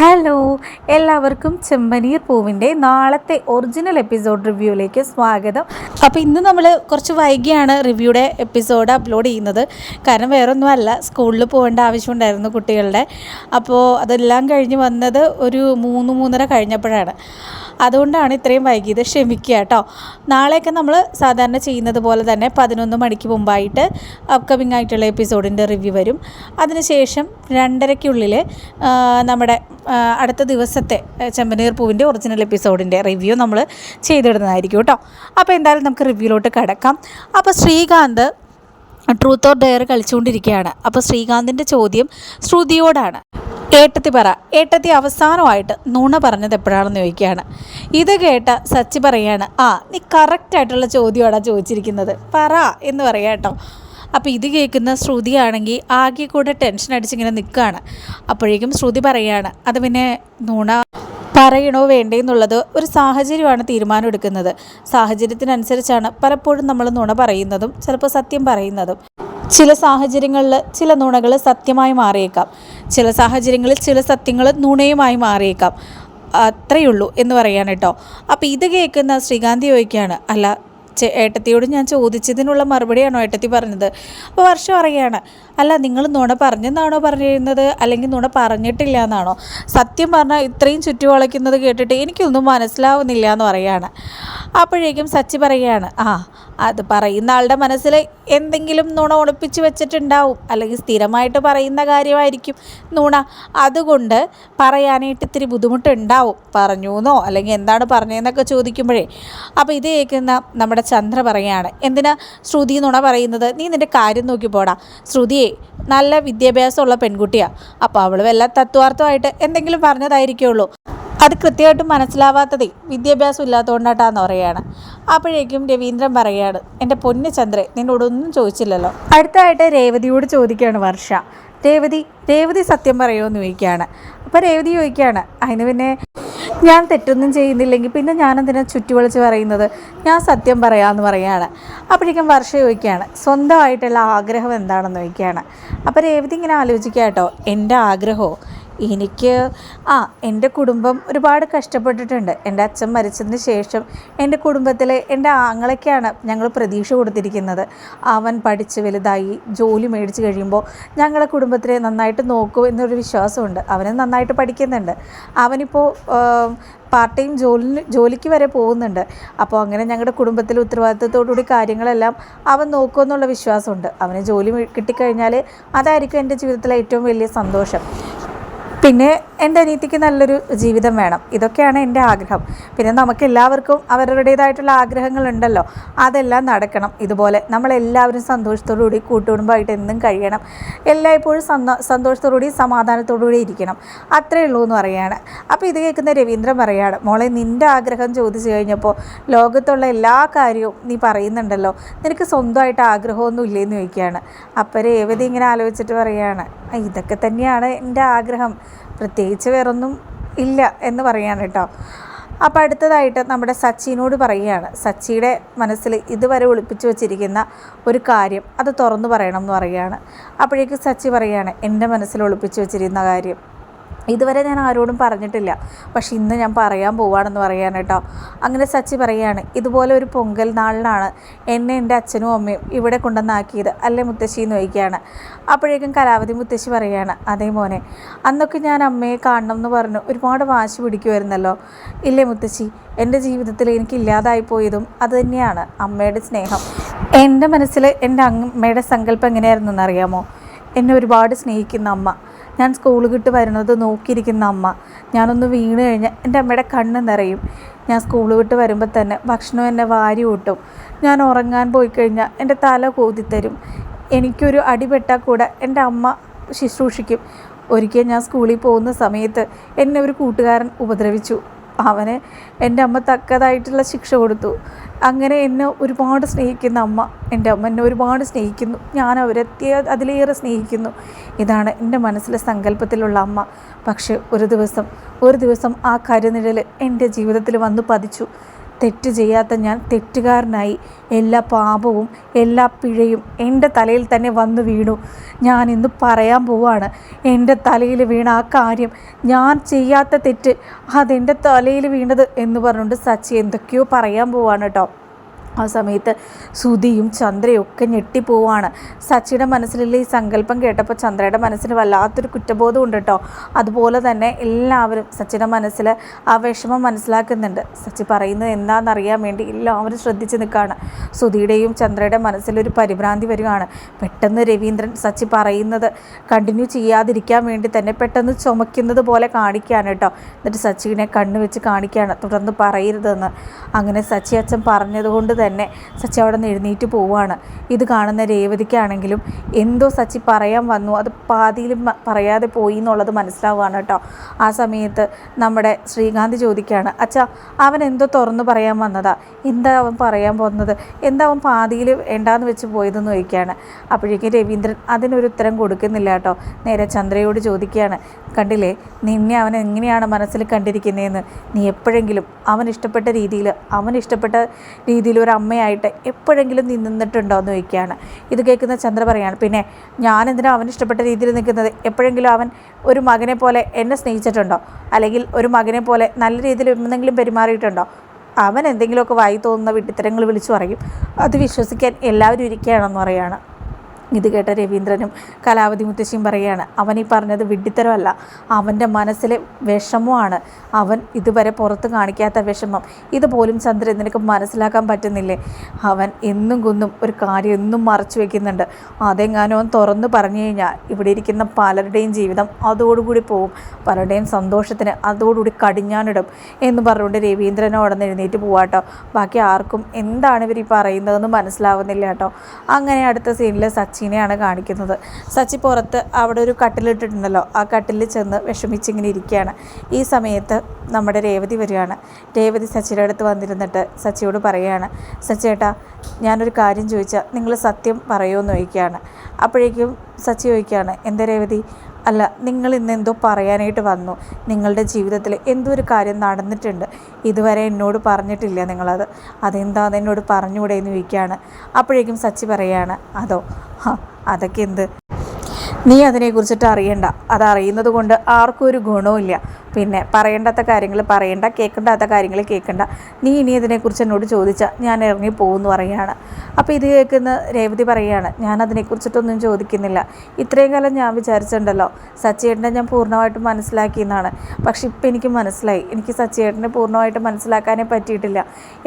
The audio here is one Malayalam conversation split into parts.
ഹലോ എല്ലാവർക്കും ചെമ്പനീർ പൂവിന്റെ നാളത്തെ ഒറിജിനൽ എപ്പിസോഡ് റിവ്യൂയിലേക്ക് സ്വാഗതം. അപ്പോൾ ഇന്ന് നമ്മൾ കുറച്ച് വൈകിയാണ് റിവ്യൂടെ എപ്പിസോഡ് അപ്ലോഡ് ചെയ്യുന്നത്. കാരണം വേറൊന്നുമല്ല സ്കൂളിൽ പോകേണ്ട ആവശ്യമുണ്ടായിരുന്നു കുട്ടികളുടെ. അപ്പോൾ അതെല്ലാം കഴിഞ്ഞ് വന്നത് ഒരു മൂന്ന് മൂന്നര കഴിഞ്ഞപ്പോഴാണ്. അതുകൊണ്ടാണ് ഇത്രയും വൈകിയത് ക്ഷമിക്കുക കേട്ടോ. നാളെയൊക്കെ നമ്മൾ സാധാരണ ചെയ്യുന്നത് പോലെ തന്നെ പതിനൊന്ന് മണിക്ക് മുമ്പായിട്ട് അപ്കമിങ് ആയിട്ടുള്ള എപ്പിസോഡിന്റെ റിവ്യൂ വരും. അതിനുശേഷം രണ്ടരയ്ക്കുള്ളിൽ നമ്മുടെ അടുത്ത ദിവസത്തെ ചെമ്പനീർ പൂവിന്റെ ഒറിജിനൽ എപ്പിസോഡിന്റെ റിവ്യൂ നമ്മൾ ചെയ്തിടുന്നതായിരിക്കും കേട്ടോ. അപ്പോൾ എന്തായാലും നമുക്ക് റിവ്യൂലോട്ട് കിടക്കാം. അപ്പോൾ ശ്രീകാന്ത് ട്രൂത്ത് ഓർ ഡെയർ കളിച്ചുകൊണ്ടിരിക്കുകയാണ്. അപ്പോൾ ശ്രീകാന്തിന്റെ ചോദ്യം ശ്രുതിയോടാണ്. ഏട്ടത്തി പറ ഏട്ടത്തി അവസാനമായിട്ട് നുണ പറഞ്ഞത് എപ്പോഴാണെന്ന് ചോദിക്കുകയാണ്. ഇത് കേട്ട സച്ചി പറയാണ് ആ നീ കറക്റ്റായിട്ടുള്ള ചോദ്യമാണ് ചോദിച്ചിരിക്കുന്നത്. പറ എന്ന് പറയാം കേട്ടോ. അപ്പോൾ ഇത് കേൾക്കുന്ന ശ്രുതിയാണെങ്കിൽ ആകെ കൂടെ ടെൻഷൻ അടിച്ചിങ്ങനെ നിൽക്കുകയാണ്. അപ്പോഴേക്കും ശ്രുതി പറയാണ് അത് പിന്നെ നുണ പറയണോ വേണ്ടേ എന്നുള്ളത് ഒരു സാഹചര്യമാണ് തീരുമാനം എടുക്കുന്നത്. സാഹചര്യത്തിനനുസരിച്ചാണ് പലപ്പോഴും നമ്മൾ നുണ പറയുന്നതും ചിലപ്പോൾ സത്യം പറയുന്നതും. ചില സാഹചര്യങ്ങളിൽ ചില നുണകൾ സത്യമായി മാറിയേക്കാം. ചില സാഹചര്യങ്ങളിൽ ചില സത്യങ്ങൾ നുണയുമായി മാറിയേക്കാം. അത്രയുള്ളൂ എന്ന് പറയാൻ കേട്ടോ. അപ്പോൾ ഇത് കേൾക്കുന്ന ശ്രീകാന്തി ചോദിക്കുകയാണ് അല്ല ഏട്ടത്തിയോട് ഞാൻ ചോദിച്ചതിനുള്ള മറുപടിയാണോ ഏട്ടത്തി പറഞ്ഞത്? അപ്പോൾ വർഷം അറിയാണ് അല്ല നിങ്ങൾ നുണ പറഞ്ഞെന്നാണോ പറഞ്ഞിരുന്നത്? അല്ലെങ്കിൽ നുണ പറഞ്ഞിട്ടില്ല എന്നാണോ? സത്യം പറഞ്ഞാൽ ഇത്രയും ചുറ്റുവളയ്ക്കുന്നത് കേട്ടിട്ട് എനിക്കൊന്നും മനസ്സിലാവുന്നില്ല എന്ന് പറയുകയാണ്. അപ്പോഴേക്കും സച്ചി പറയുകയാണ് ആ അത് പറയുന്ന ആളുടെ മനസ്സിൽ എന്തെങ്കിലും നുണ ഒളിപ്പിച്ച് വെച്ചിട്ടുണ്ടാവും. അല്ലെങ്കിൽ സ്ഥിരമായിട്ട് പറയുന്ന കാര്യമായിരിക്കും നുണ. അതുകൊണ്ട് പറയാനായിട്ട് ഇത്തിരി ബുദ്ധിമുട്ടുണ്ടാവും. പറഞ്ഞു എന്നോ അല്ലെങ്കിൽ എന്താണ് പറഞ്ഞതെന്നൊക്കെ ചോദിക്കുമ്പോഴേ. അപ്പോൾ ഇത് കേൾക്കുന്ന നമ്മുടെ ചന്ദ്ര പറയാണ് എന്തിനാ ശ്രുതി നുണ പറയുന്നത്? നീ നിന്റെ കാര്യം നോക്കി പോടാ. ശ്രുതിയെ നല്ല വിദ്യാഭ്യാസമുള്ള പെൺകുട്ടിയാണ് അപ്പോൾ അവൾ വല്ല തത്വാർത്ഥമായിട്ട് എന്തെങ്കിലും പറഞ്ഞതായിരിക്കുള്ളൂ. അത് കൃത്യമായിട്ട് മനസ്സിലാവാത്തതേ വിദ്യാഭ്യാസം ഇല്ലാത്തതുകൊണ്ടാട്ടാന്ന് പറയുകയാണ്. അപ്പോഴേക്കും രവീന്ദ്രൻ പറയാണ് എന്റെ പൊന്നു ചന്ദ്രൻ നിന്നോടൊന്നും ചോദിച്ചില്ലല്ലോ. അടുത്തായിട്ട് രേവതിയോട് ചോദിക്കുകയാണ് വർഷ. രേവതി രേവതി സത്യം പറയുമോ എന്ന് ചോദിക്കുകയാണ്. അപ്പോൾ രേവതി ചോദിക്കുകയാണ് അതിന് പിന്നെ ഞാൻ തെറ്റൊന്നും ചെയ്യുന്നില്ലെങ്കിൽ പിന്നെ ഞാനെന്തിനാ ചുറ്റുവളിച്ച് പറയുന്നത്? ഞാൻ സത്യം പറയാമെന്ന് പറയുകയാണ്. അപ്പോഴേക്കും വർഷ ചോദിക്കുകയാണ് സ്വന്തമായിട്ടുള്ള ആഗ്രഹം എന്താണെന്ന് ചോദിക്കുകയാണ്. അപ്പോൾ രേവതി ഇങ്ങനെ ആലോചിക്കുക കേട്ടോ എന്റെ ആഗ്രഹമോ? എനിക്ക് ആ എന്റെ കുടുംബം ഒരുപാട് കഷ്ടപ്പെട്ടിട്ടുണ്ട്. എന്റെ അച്ഛൻ മരിച്ചതിന് ശേഷം എന്റെ കുടുംബത്തിലെ എന്റെ ആങ്ങളൊക്കെയാണ് ഞങ്ങൾ പ്രതീക്ഷ കൊടുത്തിരിക്കുന്നത്. അവൻ പഠിച്ച് വലുതായി ജോലി മേടിച്ച് കഴിയുമ്പോൾ ഞങ്ങളെ കുടുംബത്തിനെ നന്നായിട്ട് നോക്കൂ എന്നൊരു വിശ്വാസമുണ്ട്. അവന് നന്നായിട്ട് പഠിക്കുന്നുണ്ട്. അവനിപ്പോൾ പാർട്ട് ടൈം ജോലി ജോലിക്ക് വരെ പോകുന്നുണ്ട്. അപ്പോൾ അങ്ങനെ ഞങ്ങളുടെ കുടുംബത്തിൽ ഉത്തരവാദിത്തത്തോടുകൂടി കാര്യങ്ങളെല്ലാം അവൻ നോക്കുമെന്നുള്ള വിശ്വാസമുണ്ട്. അവന് ജോലി കിട്ടിക്കഴിഞ്ഞാൽ അതായിരിക്കും എന്റെ ജീവിതത്തിലെ ഏറ്റവും വലിയ സന്തോഷം. പിന്നെ എന്റെ അനിയത്തിക്ക് നല്ലൊരു ജീവിതം വേണം. ഇതൊക്കെയാണ് എന്റെ ആഗ്രഹം. പിന്നെ നമുക്ക് എല്ലാവർക്കും അവരുടേതായിട്ടുള്ള ആഗ്രഹങ്ങളുണ്ടല്ലോ. അതെല്ലാം നടക്കണം. ഇതുപോലെ നമ്മളെല്ലാവരും സന്തോഷത്തോടുകൂടി കൂട്ടുകുടുംബമായിട്ട് എന്നും കഴിയണം. എല്ലായ്പ്പോഴും സന്തോ സന്തോഷത്തോടുകൂടി സമാധാനത്തോടുകൂടി ഇരിക്കണം. അത്രേ ഉള്ളൂ എന്ന് പറയാണ്. അപ്പോൾ ഇത് കേൾക്കുന്ന രവീന്ദ്രൻ പറയാണ് മോളെ നിന്റെ ആഗ്രഹം ചോദിച്ചു കഴിഞ്ഞപ്പോൾ ലോകത്തുള്ള എല്ലാ കാര്യവും നീ പറയുന്നുണ്ടല്ലോ. നിനക്ക് സ്വന്തമായിട്ട് ആഗ്രഹമൊന്നും ഇല്ലേന്ന് ചോദിക്കുകയാണ്. അപ്പോൾ രേവതി ഇങ്ങനെ ആലോചിച്ചിട്ട് പറയാണ് ഇതൊക്കെ തന്നെയാണ് എന്റെ ആഗ്രഹം. പ്രത്യേകിച്ച് വേറൊന്നും ഇല്ല എന്ന് പറയാണ് കേട്ടോ. അപ്പോൾ അടുത്തതായിട്ട് നമ്മുടെ സച്ചിനോട് പറയുകയാണ്. സച്ചിയുടെ മനസ്സിൽ ഇതുവരെ ഒളിപ്പിച്ചു വച്ചിരിക്കുന്ന ഒരു കാര്യം അത് തുറന്നു പറയണം എന്ന് പറയുകയാണ്. അപ്പോഴേക്കും സച്ചി പറയുകയാണ് എന്റെ മനസ്സിൽ ഒളിപ്പിച്ചു വച്ചിരുന്ന കാര്യം ഇതുവരെ ഞാൻ ആരോടും പറഞ്ഞിട്ടില്ല. പക്ഷെ ഇന്ന് ഞാൻ പറയാൻ പോവാണെന്ന് പറയാൻ കേട്ടോ. അങ്ങനെ സച്ചി പറയാണ് ഇതുപോലെ ഒരു പൊങ്കൽ നാളിനാണ് എന്നെ എന്റെ അച്ഛനും അമ്മയും ഇവിടെ കൊണ്ടുവന്നാക്കിയത് അല്ലേ മുത്തശ്ശി? എന്ന് ചോദിക്കുകയാണ്. അപ്പോഴേക്കും കലാവതി മുത്തശ്ശി പറയാണ് അതേ മോനെ അന്നൊക്കെ ഞാൻ അമ്മയെ കാണണം എന്ന് പറഞ്ഞു ഒരുപാട് വാശി പിടിക്കുമായിരുന്നല്ലോ. ഇല്ലേ മുത്തശ്ശി എന്റെ ജീവിതത്തിൽ എനിക്ക് ഇല്ലാതായി പോയതും അത് തന്നെയാണ് അമ്മയുടെ സ്നേഹം. എന്റെ മനസ്സിൽ എന്റെ അമ്മയുടെ സങ്കല്പം എങ്ങനെയായിരുന്നു എന്നറിയാമോ എന്നെ ഒരുപാട് സ്നേഹിക്കുന്ന അമ്മ. ഞാൻ സ്കൂളിൽ വിട്ട് വരുന്നത് നോക്കിയിരിക്കുന്ന അമ്മ. ഞാനൊന്ന് വീണ് കഴിഞ്ഞാൽ എന്റെ അമ്മയുടെ കണ്ണ് നിറയും. ഞാൻ സ്കൂൾ വിട്ട് വരുമ്പോൾ തന്നെ ഭക്ഷണം എന്നെ വാരി കൂട്ടും ഞാൻ ഉറങ്ങാൻ പോയി കഴിഞ്ഞാൽ എന്റെ തല കൂതിത്തരും. എനിക്കൊരു അടിപെട്ടാൽ കൂടെ എന്റെ അമ്മ ശുശ്രൂഷിക്കും. ഒരിക്കൽ ഞാൻ സ്കൂളിൽ പോകുന്ന സമയത്ത് എന്നെ ഒരു കൂട്ടുകാരൻ ഉപദ്രവിച്ചു. അവന് എന്റെ അമ്മ തക്കതായിട്ടുള്ള ശിക്ഷ കൊടുത്തു. അങ്ങനെ എന്നെ ഒരുപാട് സ്നേഹിക്കുന്ന അമ്മ എന്റെ അമ്മ എന്നെ ഒരുപാട് സ്നേഹിക്കുന്നു. ഞാൻ അവരെത്തിയ അതിലേറെ സ്നേഹിക്കുന്നു. ഇതാണ് എന്റെ മനസ്സിലെ സങ്കല്പത്തിലുള്ള അമ്മ. പക്ഷേ ഒരു ദിവസം ഒരു ദിവസം ആ കരുനിഴൽ എന്റെ ജീവിതത്തിൽ വന്നു പതിച്ചു. തെറ്റ് ചെയ്യാത്ത ഞാൻ തെറ്റുകാരനായി എല്ലാ പാപവും എല്ലാ പിഴയും എന്റെ തലയിൽ തന്നെ വന്നു വീണു. ഞാൻ ഇന്ന് പറയാൻ പോവാണ് എന്റെ തലയിൽ വീണ ആ കാര്യം. ഞാൻ ചെയ്യാത്ത തെറ്റ് അതെന്റെ തലയിൽ വീണത് എന്ന് പറഞ്ഞുകൊണ്ട് സച്ചി എന്തൊക്കെയോ പറയാൻ പോവാണ് കേട്ടോ. ആ സമയത്ത് സുധിയും ചന്ദ്രയും ഒക്കെ ഞെട്ടിപ്പോവാണ്. സച്ചിയുടെ മനസ്സിലുള്ള ഈ സങ്കല്പം കേട്ടപ്പോൾ ചന്ദ്രയുടെ മനസ്സിൽ വല്ലാത്തൊരു കുറ്റബോധം ഉണ്ട് കേട്ടോ. അതുപോലെ തന്നെ എല്ലാവരും സച്ചിയുടെ മനസ്സിൽ ആ വിഷമം മനസ്സിലാക്കുന്നുണ്ട്. സച്ചി പറയുന്നത് എന്താണെന്നറിയാൻ വേണ്ടി എല്ലാവരും ശ്രദ്ധിച്ച് നിൽക്കുകയാണ്. സുധിയുടെയും ചന്ദ്രയുടെ മനസ്സിലൊരു പരിഭ്രാന്തി വരികയാണ്. പെട്ടെന്ന് രവീന്ദ്രൻ സച്ചി പറയുന്നത് കണ്ടിന്യൂ ചെയ്യാതിരിക്കാൻ വേണ്ടി തന്നെ പെട്ടെന്ന് ചുമക്കുന്നത് പോലെ കാണിക്കുകയാണ് കേട്ടോ. എന്നിട്ട് സച്ചിനെ കണ്ണു വെച്ച് കാണിക്കുകയാണ്. തുടർന്ന് പറയരുതെന്ന്. അങ്ങനെ സച്ചി അച്ഛൻ പറഞ്ഞതുകൊണ്ട് തന്നെ സച്ചി അവിടെ നിന്ന് എഴുന്നേറ്റ് പോവുകയാണ്. ഇത് കാണുന്ന രേവതിക്കാണെങ്കിലും എന്തോ സച്ചി പറയാൻ വന്നു. അത് പാതിയിൽ പറയാതെ പോയി എന്നുള്ളത് മനസ്സിലാവുകയാണ് കേട്ടോ. ആ സമയത്ത് നമ്മുടെ ശ്രീകാന്ത് ചോദിക്കുകയാണ് അച്ഛാ അവൻ എന്തോ തുറന്നു പറയാൻ വന്നതാ? എന്താ അവൻ പറയാൻ പോകുന്നത്? എന്താ അവൻ പാതിയിൽ വേണ്ടാന്ന് വെച്ച് പോയതെന്ന് ചോദിക്കുകയാണ്. അപ്പോഴേക്കും രവീന്ദ്രൻ അതിനൊരു ഉത്തരം കൊടുക്കുന്നില്ല കേട്ടോ. നേരെ ചന്ദ്രയോട് ചോദിക്കുകയാണ് കണ്ടില്ലേ നിന്നെ അവൻ എങ്ങനെയാണ് മനസ്സിൽ കണ്ടിരിക്കുന്നതെന്ന്? നീ എപ്പോഴെങ്കിലും അവൻ ഇഷ്ടപ്പെട്ട രീതിയിൽ അവൻ ഇഷ്ടപ്പെട്ട രീതിയിൽ ഒരു അമ്മയായിട്ട് എപ്പോഴെങ്കിലും നിന്നിട്ടുണ്ടോ എന്ന് ചോദിക്കുകയാണ്. ഇത് കേൾക്കുന്ന ചന്ദ്ര പറയാണ് പിന്നെ ഞാൻ എന്തിനാ അവൻ ഇഷ്ടപ്പെട്ട രീതിയിൽ നിൽക്കുന്നത്? എപ്പോഴെങ്കിലും അവൻ ഒരു മകനെ പോലെ എന്നെ സ്നേഹിച്ചിട്ടുണ്ടോ? അല്ലെങ്കിൽ ഒരു മകനെ പോലെ നല്ല രീതിയിൽ എന്തെങ്കിലും പെരുമാറിയിട്ടുണ്ടോ? അവൻ എന്തെങ്കിലുമൊക്കെ വായി തോന്നുന്ന വിട്ടിത്തരങ്ങൾ വിളിച്ചു പറയും. അത് വിശ്വസിക്കാൻ എല്ലാവരും ഇരിക്കുകയാണെന്ന് പറയുകയാണ് ഇത് കേട്ട രവീന്ദ്രനും കലാവതി മുത്തശ്ശിയും പറയുകയാണ് അവൻ ഈ പറഞ്ഞത് വിഡ്ഢിത്തരമല്ല. അവന്റെ മനസ്സിലെ വിഷമമാണ്. അവൻ ഇതുവരെ പുറത്ത് കാണിക്കാത്ത വിഷമം. ഇതുപോലും ചന്ദ്രൻ നിനക്ക് മനസ്സിലാക്കാൻ പറ്റുന്നില്ലേ? അവൻ എന്നും കുന്നും ഒരു കാര്യം എന്നും മറച്ചു വെക്കുന്നുണ്ട്. അതെങ്ങാനും അവൻ തുറന്നു പറഞ്ഞു കഴിഞ്ഞാൽ ഇവിടെ ഇരിക്കുന്ന പലരുടെയും ജീവിതം അതോടുകൂടി പോവും. പലരുടെയും സന്തോഷത്തിന് അതോടുകൂടി കടിഞ്ഞാനിടും എന്ന് പറഞ്ഞുകൊണ്ട് രവീന്ദ്രനോട് എഴുന്നേറ്റ് പോവാട്ടോ ബാക്കി ആർക്കും എന്താണ് ഇവർ ഈ പറയുന്നതെന്ന് മനസ്സിലാവുന്നില്ല കേട്ടോ അങ്ങനെ അടുത്ത സീനിൽ സച്ചിനെയാണ് കാണിക്കുന്നത്. സച്ചി പുറത്ത് അവിടെ ഒരു കട്ടിലിട്ടിട്ടുണ്ടല്ലോ. ആ കട്ടിൽ ചെന്ന് വിഷമിച്ചിങ്ങനെ ഇരിക്കുകയാണ്. ഈ സമയത്ത് നമ്മുടെ രേവതി വരികയാണ്. രേവതി സച്ചിയുടെ അടുത്ത് വന്നിരുന്നിട്ട് സച്ചിയോട് പറയുകയാണ് സച്ചേട്ടാ ഞാനൊരു കാര്യം ചോദിച്ചാൽ നിങ്ങൾ സത്യം പറയുമെന്ന് ചോദിക്കുകയാണ്. അപ്പോഴേക്കും സച്ചി ചോദിക്കുകയാണ് എന്താ രേവതി? അല്ല നിങ്ങൾ ഇന്ന് എന്തോ പറയാനായിട്ട് വന്നു. നിങ്ങളുടെ ജീവിതത്തിൽ എന്തോ ഒരു കാര്യം നടന്നിട്ടുണ്ട്. ഇതുവരെ എന്നോട് പറഞ്ഞിട്ടില്ല നിങ്ങളത്. അതെന്താന്ന് എന്നോട് പറഞ്ഞുകൂടെ എന്ന് ചോദിക്കുകയാണ്. അപ്പോഴേക്കും സച്ചി പറയാണ് അതോ അതൊക്കെ എന്ത്? നീ അതിനെക്കുറിച്ചിട്ട് അറിയണ്ട. അതറിയുന്നത് കൊണ്ട് ആർക്കും ഒരു ഗുണവുമില്ല. പിന്നെ പറയേണ്ടാത്ത കാര്യങ്ങൾ പറയണ്ട കേൾക്കേണ്ടാത്ത കാര്യങ്ങൾ കേൾക്കണ്ട. നീ ഇനി ഇതിനെക്കുറിച്ച് എന്നോട് ചോദിച്ചാൽ ഞാൻ ഇറങ്ങി പോകുമെന്ന് പറയുകയാണ്. അപ്പോൾ ഇത് കേൾക്കുന്ന രേവതി പറയുകയാണ് ഞാൻ അതിനെക്കുറിച്ചിട്ടൊന്നും ചോദിക്കുന്നില്ല. ഇത്രയും കാലം ഞാൻ വിചാരിച്ചിട്ടുണ്ടല്ലോ സച്ചിയേട്ടനെ ഞാൻ പൂർണമായിട്ടും മനസ്സിലാക്കിയെന്നാണ് പക്ഷെ ഇപ്പം എനിക്ക് മനസ്സിലായി എനിക്ക് സച്ചിയേട്ടനെ പൂർണമായിട്ട് മനസ്സിലാക്കാനേ പറ്റിയിട്ടില്ല.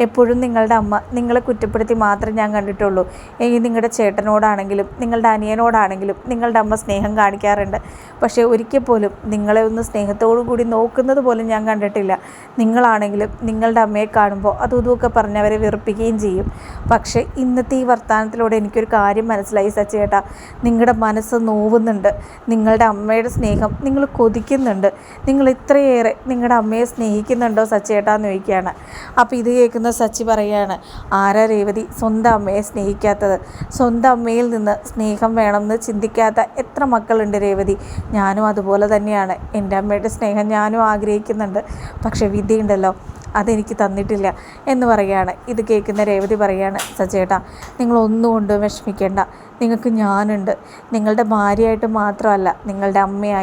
എപ്പോഴും നിങ്ങളുടെ അമ്മ നിങ്ങളെ കുറ്റപ്പെടുത്തി മാത്രമേ ഞാൻ കണ്ടിട്ടുള്ളൂ. എങ്കിൽ നിങ്ങളുടെ ചേട്ടനോടാണെങ്കിലും നിങ്ങളുടെ അനിയനോടാണെങ്കിലും നിങ്ങളുടെ അമ്മ സ്നേഹം കാണിക്കാറുണ്ട്. പക്ഷേ ഒരിക്കൽ പോലും നിങ്ങളെ ഒന്ന് സ്നേഹത്തോടു കൂടി നോക്കുന്നത് പോലും ഞാൻ കണ്ടിട്ടില്ല. നിങ്ങളാണെങ്കിലും നിങ്ങളുടെ അമ്മയെ കാണുമ്പോൾ അതും ഇതുമൊക്കെ പറഞ്ഞ് അവരെ വെറുപ്പിക്കുകയും ചെയ്യും. പക്ഷേ ഇന്നത്തെ ഈ വർത്തമാനത്തിലൂടെ എനിക്കൊരു കാര്യം മനസ്സിലായി സച്ചേട്ടാ നിങ്ങളുടെ മനസ്സ് നോവുന്നുണ്ട്. നിങ്ങളുടെ അമ്മയുടെ സ്നേഹം നിങ്ങൾ കൊതിക്കുന്നുണ്ട്. നിങ്ങൾ ഇത്രയേറെ നിങ്ങളുടെ അമ്മയെ സ്നേഹിക്കുന്നുണ്ടോ സച്ചേട്ടാ എന്ന് ചോദിക്കുകയാണ്. അപ്പോൾ ഇത് കേൾക്കുന്ന സച്ചി പറയുകയാണ് ആരാ രേവതി സ്വന്തം അമ്മയെ സ്നേഹിക്കാത്തത്? സ്വന്തം അമ്മയിൽ നിന്ന് സ്നേഹം വേണമെന്ന് ചിന്തിക്കാത്ത എത്ര മക്കളുണ്ട് രേവതി? ഞാനും അതുപോലെ തന്നെയാണ്. എന്റെ അമ്മയുടെ സ്നേഹം ഞാനും ആഗ്രഹിക്കുന്നുണ്ട്. പക്ഷേ വിധിയുണ്ടല്ലോ അതെനിക്ക് തന്നിട്ടില്ല എന്ന് പറയുകയാണ്. ഇത് കേൾക്കുന്ന രേവതി പറയുകയാണ് സജേട്ടാ നിങ്ങൾ കൊണ്ടും വിഷമിക്കേണ്ട. നിങ്ങൾക്ക് ഞാനുണ്ട്. നിങ്ങളുടെ ഭാര്യയായിട്ട് മാത്രമല്ല നിങ്ങളുടെ അമ്മയായി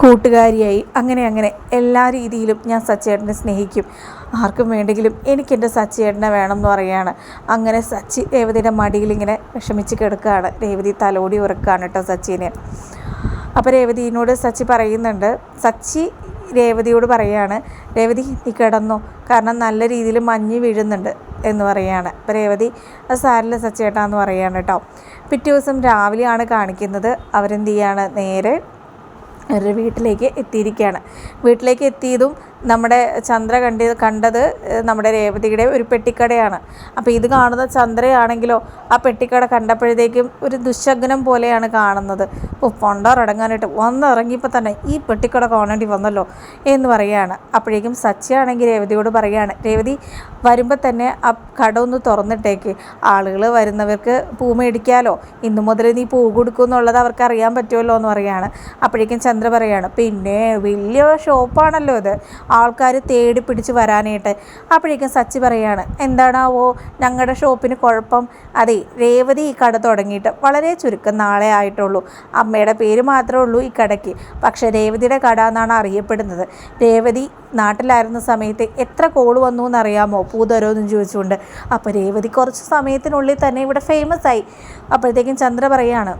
കൂട്ടുകാരിയായി അങ്ങനെ അങ്ങനെ. എല്ലാ രീതിയിലും ഞാൻ സച്ചേട്ടനെ സ്നേഹിക്കും. ആർക്കും വേണ്ടെങ്കിലും എനിക്ക് എന്റെ സച്ചിയേട്ടനെ വേണം എന്ന് പറയുകയാണ്. അങ്ങനെ സച്ചി രേവതിയുടെ മടിയിൽ ഇങ്ങനെ വിഷമിച്ച് കിടക്കുകയാണ്. രേവതി തലോടി ഉറക്കുകയാണ് കേട്ടോ സച്ചിനെ. അപ്പോൾ രേവതിനോട് സച്ചി പറയുന്നുണ്ട് സച്ചി രേവതിയോട് പറയുകയാണ് രേവതി നീ കിടന്നു. കാരണം നല്ല രീതിയിൽ മഞ്ഞ് വീഴുന്നുണ്ട് എന്ന് പറയുകയാണ് അപ്പോൾ രേവതി അത് സാരില്ല സച്ചേട്ടാന്ന് പറയുകയാണ് കേട്ടോ. പിറ്റേ ദിവസം രാവിലെയാണ് കാണിക്കുന്നത്. അവരെന്ത് ചെയ്യാണ്? നേരെ അവരുടെ വീട്ടിലേക്ക് എത്തിയിരിക്കുകയാണ്. വീട്ടിലേക്ക് എത്തിയതും നമ്മുടെ ചന്ദ്ര കണ്ടി കണ്ടത് നമ്മുടെ രേവതിയുടെ ഒരു പെട്ടിക്കടയാണ്. അപ്പോൾ ഇത് കാണുന്ന ചന്ദ്രയാണെങ്കിലോ ആ പെട്ടിക്കട കണ്ടപ്പോഴത്തേക്കും ഒരു ദുശകനം പോലെയാണ് കാണുന്നത്. ഇപ്പോൾ പൊണ്ടോറടങ്ങാനായിട്ട് വന്നിറങ്ങിയപ്പോൾ തന്നെ ഈ പെട്ടിക്കട കാണേണ്ടി വന്നല്ലോ എന്ന് പറയുകയാണ്. അപ്പോഴേക്കും സച്ചിയാണെങ്കിൽ രേവതിയോട് പറയുകയാണ് രേവതി വരുമ്പോൾ തന്നെ ആ കട ഒന്ന് തുറന്നിട്ടേക്ക്. ആളുകൾ വരുന്നവർക്ക് പൂ മേടിക്കാലോ. ഇന്നു മുതൽ നീ പൂ കൊടുക്കും എന്നുള്ളത് അവർക്ക് അറിയാൻ പറ്റുമല്ലോ എന്ന് പറയുകയാണ്. അപ്പോഴേക്കും ചന്ദ്ര പറയാണ് പിന്നെ വലിയ ഷോപ്പാണല്ലോ ഇത്. ആൾക്കാർ തേടി പിടിച്ച് വരാനായിട്ട്. അപ്പോഴേക്കും സച്ചി പറയാണ് എന്താണാവോ ഞങ്ങളുടെ ഷോപ്പിന് കുഴപ്പം? അതെ രേവതി ഈ കട തുടങ്ങിയിട്ട് വളരെ ചുരുക്കം നാളെ ആയിട്ടുള്ളൂ. അമ്മയുടെ പേര് മാത്രമേ ഉള്ളൂ ഈ കടയ്ക്ക്. പക്ഷേ രേവതിയുടെ കട എന്നാണ് അറിയപ്പെടുന്നത്. രേവതി നാട്ടിലായിരുന്ന സമയത്ത് എത്ര കോൾ വന്നു എന്നറിയാമോ? പൂതരോന്നും ചോദിച്ചുകൊണ്ട്. അപ്പോൾ രേവതി കുറച്ച് സമയത്തിനുള്ളിൽ തന്നെ ഇവിടെ ഫേമസ് ആയി. അപ്പോഴത്തേക്കും ചന്ദ്ര പറയാണ്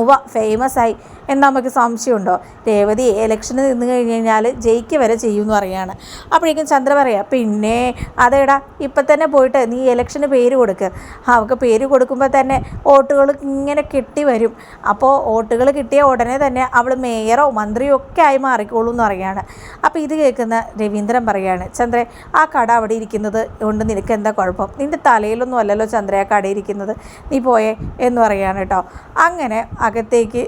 ഉവ ഫേമസ് ആയി. എന്ന് നമുക്ക് സംശയമുണ്ടോ? രേവതി ഇലക്ഷന് നിന്ന് കഴിഞ്ഞ് കഴിഞ്ഞാൽ ജയിക്കുക വരെ ചെയ്യുമെന്ന് പറയുകയാണ് അപ്പോഴേക്കും ചന്ദ്ര പറയാം പിന്നെ അതേടാ ഇപ്പം തന്നെ പോയിട്ട് നീ ഇലക്ഷന് പേര് കൊടുക്ക്. അവൾക്ക് പേര് കൊടുക്കുമ്പോൾ തന്നെ വോട്ടുകൾ ഇങ്ങനെ കിട്ടി വരും. അപ്പോൾ വോട്ടുകൾ കിട്ടിയ ഉടനെ തന്നെ അവൾ മേയറോ മന്ത്രിയോ ഒക്കെ ആയി മാറിക്കോളൂ എന്ന് പറയുകയാണ് അപ്പോൾ ഇത് കേൾക്കുന്ന രവീന്ദ്രൻ പറയുകയാണ് ചന്ദ്രേ ആ കട അവിടെ ഇരിക്കുന്നത് കൊണ്ട് നിനക്ക് എന്താ കുഴപ്പം? നിന്റെ തലയിലൊന്നും അല്ലല്ലോ ചന്ദ്ര ആ കട ഇരിക്കുന്നത്. നീ പോയേ എന്ന് പറയുകയാണ് കേട്ടോ. അങ്ങനെ അകത്തേക്ക്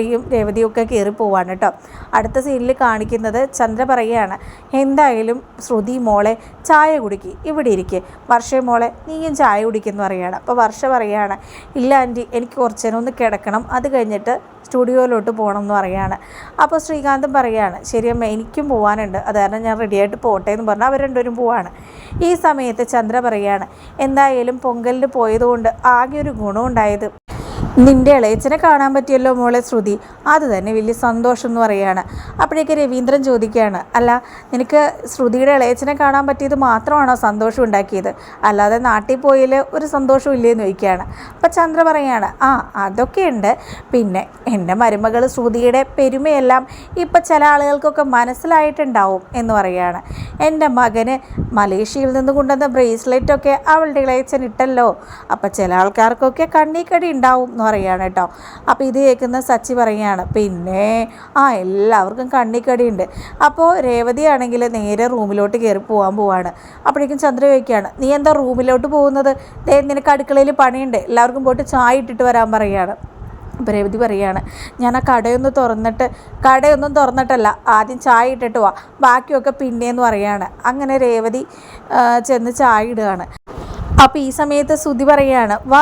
ചന്ദ്രയും രേവതിയും ഒക്കെ കയറി പോവാണ് കേട്ടോ. അടുത്ത സീനിൽ കാണിക്കുന്നത് ചന്ദ്ര പറയുകയാണ് എന്തായാലും ശ്രുതി മോളെ ചായ കുടിക്ക് ഇവിടെ ഇരിക്കെ. വർഷ മോളെ നീയും ചായ കുടിക്കുന്നു പറയുകയാണ്. അപ്പോൾ വർഷ പറയുകയാണ് ഇല്ല ആന്റി എനിക്ക് കുറച്ചു നേരം ഒന്ന് കിടക്കണം അത് കഴിഞ്ഞിട്ട് സ്റ്റുഡിയോയിലോട്ട് പോകണം എന്ന് പറയുകയാണ്. അപ്പോൾ ശ്രീകാന്തും പറയുകയാണ് ശരിയമ്മ എനിക്കും പോകാനുണ്ട് അത് കാരണം ഞാൻ റെഡിയായിട്ട് പോട്ടെ എന്ന് പറഞ്ഞാൽ അവർ രണ്ടുപേരും പോവാണ്. ഈ സമയത്ത് ചന്ദ്ര പറയുകയാണ് എന്തായാലും പൊങ്കലിന് പോയതുകൊണ്ട് ആകെ ഒരു ഗുണമുണ്ടായത് നിന്റെ ഇളയച്ചനെ കാണാൻ പറ്റിയല്ലോ മോളെ ശ്രുതി? അത് തന്നെ വലിയ സന്തോഷം എന്ന് പറയുകയാണ്. അപ്പോഴേക്ക് രവീന്ദ്രൻ ചോദിക്കുകയാണ് അല്ല നിനക്ക് ശ്രുതിയുടെ ഇളയച്ചനെ കാണാൻ പറ്റിയത് മാത്രമാണോ സന്തോഷം ഉണ്ടാക്കിയത്? അല്ലാതെ നാട്ടിൽ പോയതിൽ ഒരു സന്തോഷവും ഇല്ലേന്ന് ചോദിക്കുകയാണ്. അപ്പം ചന്ദ്ര പറയുകയാണ് ആ അതൊക്കെ ഉണ്ട്. പിന്നെ എന്റെ മരുമകൾ ശ്രുതിയുടെ പെരുമയെല്ലാം ഇപ്പം ചില ആളുകൾക്കൊക്കെ മനസ്സിലായിട്ടുണ്ടാവും എന്ന് പറയുകയാണ്. എന്റെ മകന് മലേഷ്യയിൽ നിന്ന് കൊണ്ടുവന്ന ബ്രേസ്ലെറ്റൊക്കെ അവളുടെ ഇളയച്ചൻ ഇട്ടല്ലോ. അപ്പം ചില ആൾക്കാർക്കൊക്കെ കണ്ണീക്കടി ഉണ്ടാവും എന്ന് പറയുകയാണ് കേട്ടോ. അപ്പോൾ ഇത് കേൾക്കുന്ന സച്ചി പറയുകയാണ് പിന്നെ ആ എല്ലാവർക്കും കണ്ണിക്കടിയുണ്ട്. അപ്പോൾ രേവതി ആണെങ്കിൽ നേരെ റൂമിലോട്ട് കയറി പോകാൻ പോവാണ്. അപ്പോഴേക്കും ചന്ദ്ര ചോദിക്കുകയാണ് നീ എന്താ റൂമിലോട്ട് പോകുന്നത്? ദേ നിനക്ക് അടുക്കളയിൽ പണിയുണ്ട്. എല്ലാവർക്കും പോയിട്ട് ചായ ഇട്ടിട്ട് വരാൻ പറയുകയാണ്. അപ്പോൾ രേവതി പറയുകയാണ് ഞാൻ ആ കടയൊന്ന് തുറന്നിട്ട് കടയൊന്നും തുറന്നിട്ടല്ല ആദ്യം ചായ ഇട്ടിട്ട് പോവാം ബാക്കിയൊക്കെ പിന്നെയെന്ന് പറയുകയാണ്. അങ്ങനെ രേവതി ചെന്ന് ചായ ഇടുകയാണ്. അപ്പോൾ ഈ സമയത്ത് ശ്രുതി പറയുകയാണ് വാ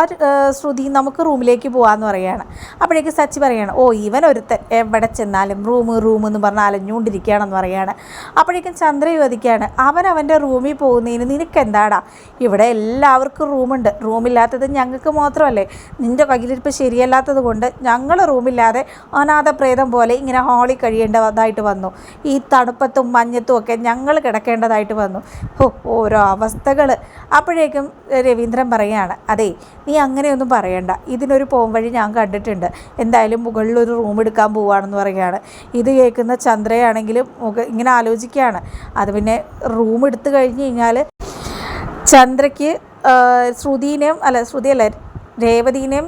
ശ്രുതി നമുക്ക് റൂമിലേക്ക് പോകാമെന്ന് പറയുകയാണ് അപ്പോഴേക്ക് സച്ചി പറയുകയാണ് ഓ ഇവൻ ഒരുത്തൻ എവിടെ ചെന്നാലും റൂം റൂം എന്ന് പറഞ്ഞ് അലഞ്ഞുകൊണ്ടിരിക്കുകയാണെന്ന് പറയുകയാണ് അപ്പോഴേക്കും ചന്ദ്ര ചോദിക്കുകയാണ് അവൻ അവന്റെ റൂമിൽ പോകുന്നതിന് നിനക്ക് എന്താടാ ഇവിടെ എല്ലാവർക്കും റൂമുണ്ട്. റൂമില്ലാത്തത് ഞങ്ങൾക്ക് മാത്രമല്ലേ. നിന്റെ കയ്യിലിരിപ്പ് ശരിയല്ലാത്തത് കൊണ്ട് ഞങ്ങൾ റൂമില്ലാതെ അനാഥ പ്രേതം പോലെ ഇങ്ങനെ ഹാളിൽ കഴിയേണ്ടതായിട്ട് വന്നു. ഈ തണുപ്പത്തും മഞ്ഞത്തും ഒക്കെ ഞങ്ങൾ കിടക്കേണ്ടതായിട്ട് വന്നു. ഓരോ അവസ്ഥകൾ അപ്പോഴേക്കും രവീന്ദ്രൻ പറയുകയാണ് അതെ നീ അങ്ങനെയൊന്നും പറയണ്ട. ഇതിനൊരു പോം വഴി ഞാൻ കണ്ടിട്ടുണ്ട്. എന്തായാലും മുകളിലൊരു റൂം എടുക്കാൻ പോവുകയാണെന്ന് പറയുകയാണ്. ഇത് കേൾക്കുന്ന ചന്ദ്രയാണെങ്കിലും ഇങ്ങനെ ആലോചിക്കുകയാണ്. അത് പിന്നെ റൂം എടുത്തു കഴിഞ്ഞ് കഴിഞ്ഞാൽ ചന്ദ്രയ്ക്ക് ശ്രുതിനെയും അല്ല ശ്രുതി അല്ല രേവതീനെയും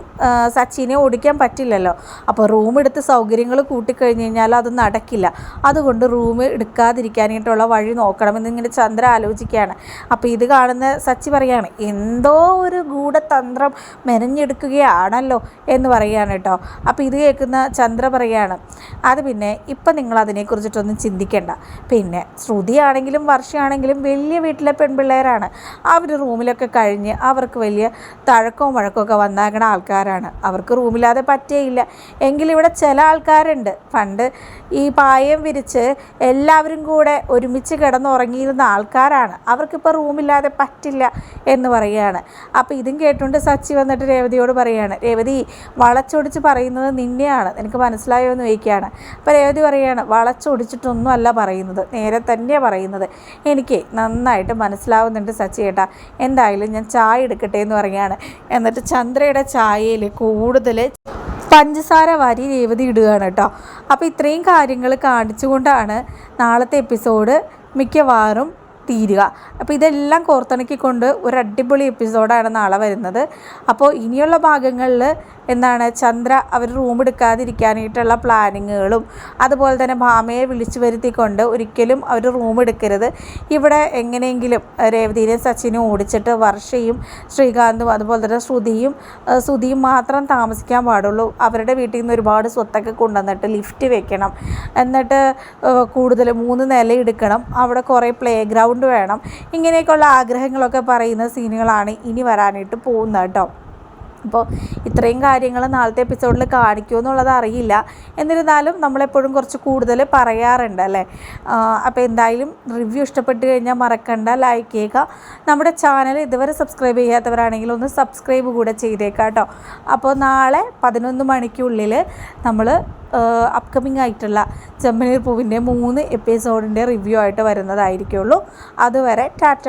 സച്ചിനെയും ഓടിക്കാൻ പറ്റില്ലല്ലോ. അപ്പോൾ റൂം എടുത്ത് സൗകര്യങ്ങൾ കൂട്ടിക്കഴിഞ്ഞ് കഴിഞ്ഞാൽ അത് നടക്കില്ല. അതുകൊണ്ട് റൂം എടുക്കാതിരിക്കാനായിട്ടുള്ള വഴി നോക്കണമെന്ന് ഇങ്ങനെ ചന്ദ്ര ആലോചിക്കുകയാണ്. അപ്പോൾ ഇത് കാണുന്ന സച്ചി പറയാണ് എന്തോ ഒരു ഗൂഢതന്ത്രം മെനഞ്ഞെടുക്കുകയാണല്ലോ എന്ന് പറയുകയാണ് കേട്ടോ. അപ്പോൾ ഇത് കേൾക്കുന്ന ചന്ദ്ര പറയാണ് അത് പിന്നെ ഇപ്പം നിങ്ങൾ അതിനെക്കുറിച്ചിട്ടൊന്നും ചിന്തിക്കേണ്ട. പിന്നെ ശ്രുതിയാണെങ്കിലും വർഷയാണെങ്കിലും വലിയ വീട്ടിലെ പെൺപിള്ളേരാണ്. അവർ റൂമിലൊക്കെ കഴിഞ്ഞ് അവർക്ക് വലിയ തഴക്കവും വഴക്കമൊക്കെ വന്നാകണ ആൾക്കാരാണ്. അവർക്ക് റൂമില്ലാതെ പറ്റേയില്ല എങ്കിലിവിടെ ചില ആൾക്കാരുണ്ട്. പണ്ട് ഈ പായം വിരിച്ച് എല്ലാവരും കൂടെ ഒരുമിച്ച് കിടന്നുറങ്ങിയിരുന്ന ആൾക്കാരാണ്. അവർക്കിപ്പോൾ റൂമില്ലാതെ പറ്റില്ല എന്ന് പറയുകയാണ്. അപ്പോൾ ഇതും കേട്ടുകൊണ്ട് സച്ചി വന്നിട്ട് രേവതിയോട് പറയുകയാണ് രേവതി വളച്ചൊടിച്ച് പറയുന്നത് നിന്നെയാണ്. എനിക്ക് മനസ്സിലായോ? എന്ന് ചോദിക്കുകയാണ്. അപ്പോൾ രേവതി പറയുകയാണ് വളച്ചൊടിച്ചിട്ടൊന്നും അല്ല പറയുന്നത് നേരെ തന്നെയാണ് പറയുന്നത്. എനിക്ക് നന്നായിട്ട് മനസ്സിലാവുന്നുണ്ട് സച്ചി ഏട്ടാ. എന്തായാലും ഞാൻ ചായ എടുക്കട്ടെ എന്ന് പറയുകയാണ് എന്നിട്ട് ചന്ദ്രയുടെ ചായയിൽ കൂടുതൽ പഞ്ചസാര വാരി രേവതി ഇടുകയാണ് കേട്ടോ. അപ്പോൾ ഇത്രയും കാര്യങ്ങൾ കാണിച്ചുകൊണ്ടാണ് നാളത്തെ എപ്പിസോഡ് മിക്കവാറും തീരുക. അപ്പോൾ ഇതെല്ലാം കോർത്തിണക്കിക്കൊണ്ട് ഒരു അടിപൊളി എപ്പിസോഡാണ് നാളെ വരുന്നത്. അപ്പോൾ ഇനിയുള്ള ഭാഗങ്ങളിൽ എന്താണ് ചന്ദ്ര അവർ റൂം എടുക്കാതിരിക്കാനായിട്ടുള്ള പ്ലാനിങ്ങുകളും അതുപോലെ തന്നെ ഭാമയെ വിളിച്ചു വരുത്തിക്കൊണ്ട് ഒരിക്കലും അവർ റൂം എടുക്കരുത്. ഇവിടെ എങ്ങനെയെങ്കിലും രേവതിനെ സച്ചിനും ഓടിച്ചിട്ട് വർഷയും ശ്രീകാന്തും അതുപോലെ തന്നെ ശ്രുതിയും ശ്രുതിയും മാത്രം താമസിക്കാൻ പാടുള്ളൂ. അവരുടെ വീട്ടിൽ നിന്ന് ഒരുപാട് സ്വത്തൊക്കെ കൊണ്ടുവന്നിട്ട് ലിഫ്റ്റ് വെക്കണം. എന്നിട്ട് കൂടുതൽ മൂന്ന് നില എടുക്കണം. അവിടെ കുറേ പ്ലേ ഗ്രൗണ്ട് വേണം. ഇങ്ങനെയൊക്കെയുള്ള ആഗ്രഹങ്ങളൊക്കെ പറയുന്ന സീനുകളാണ് ഇനി വരാനായിട്ട് പോകുന്നത് കേട്ടോ. അപ്പോൾ ഇത്രയും കാര്യങ്ങൾ നാളത്തെ എപ്പിസോഡിൽ കാണിക്കുമോ എന്നുള്ളത് അറിയില്ല. എന്നിരുന്നാലും നമ്മളെപ്പോഴും കുറച്ച് കൂടുതൽ പറയാറുണ്ട് അല്ലേ? അപ്പോൾ എന്തായാലും റിവ്യൂ ഇഷ്ടപ്പെട്ട് കഴിഞ്ഞാൽ മറക്കണ്ട. ലൈക്ക് ചെയ്യുക. നമ്മുടെ ചാനൽ ഇതുവരെ സബ്സ്ക്രൈബ് ചെയ്യാത്തവരാണെങ്കിൽ ഒന്ന് സബ്സ്ക്രൈബ് കൂടെ ചെയ്തേക്കാം കേട്ടോ. അപ്പോൾ നാളെ പതിനൊന്ന് മണിക്കുള്ളിൽ നമ്മൾ അപ്കമിങ് ആയിട്ടുള്ള ചെമ്മനീർ പൂവിന്റെ മൂന്ന് എപ്പിസോഡിന്റെ റിവ്യൂ ആയിട്ട് വരുന്നതായിരിക്കുള്ളൂ. അതുവരെ ടാറ്റ.